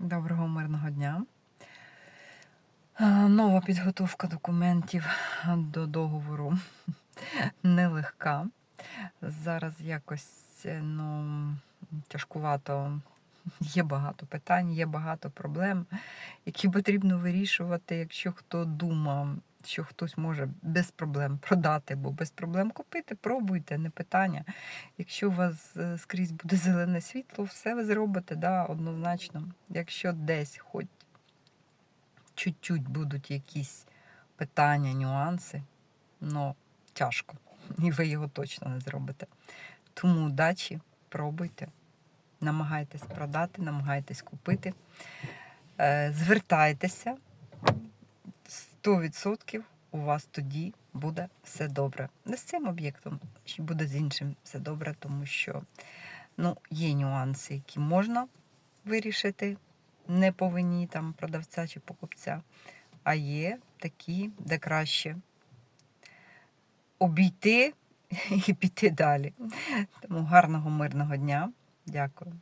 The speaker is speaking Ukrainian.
Доброго мирного дня. Е, Нова підготовка документів до договору нелегка. Зараз якось е, ну, тяжкувато. Є багато питань, є багато проблем, які потрібно вирішувати, якщо хто думав, що хтось може без проблем продати або без проблем купити, пробуйте, не питання. Якщо у вас е, скрізь буде зелене світло, все ви зробите, да, однозначно. Якщо десь хоч чуть-чуть будуть якісь питання, нюанси, ну тяжко. І ви його точно не зробите. Тому удачі, пробуйте, намагайтесь продати, намагайтесь купити. Е, Звертайтеся 100% у вас тоді буде все добре. Не з цим об'єктом, буде з іншим все добре, тому що ну, є нюанси, які можна вирішити не по вині там, продавця чи покупця, а є такі, де краще обійти і піти далі. Тому гарного мирного дня. Дякую.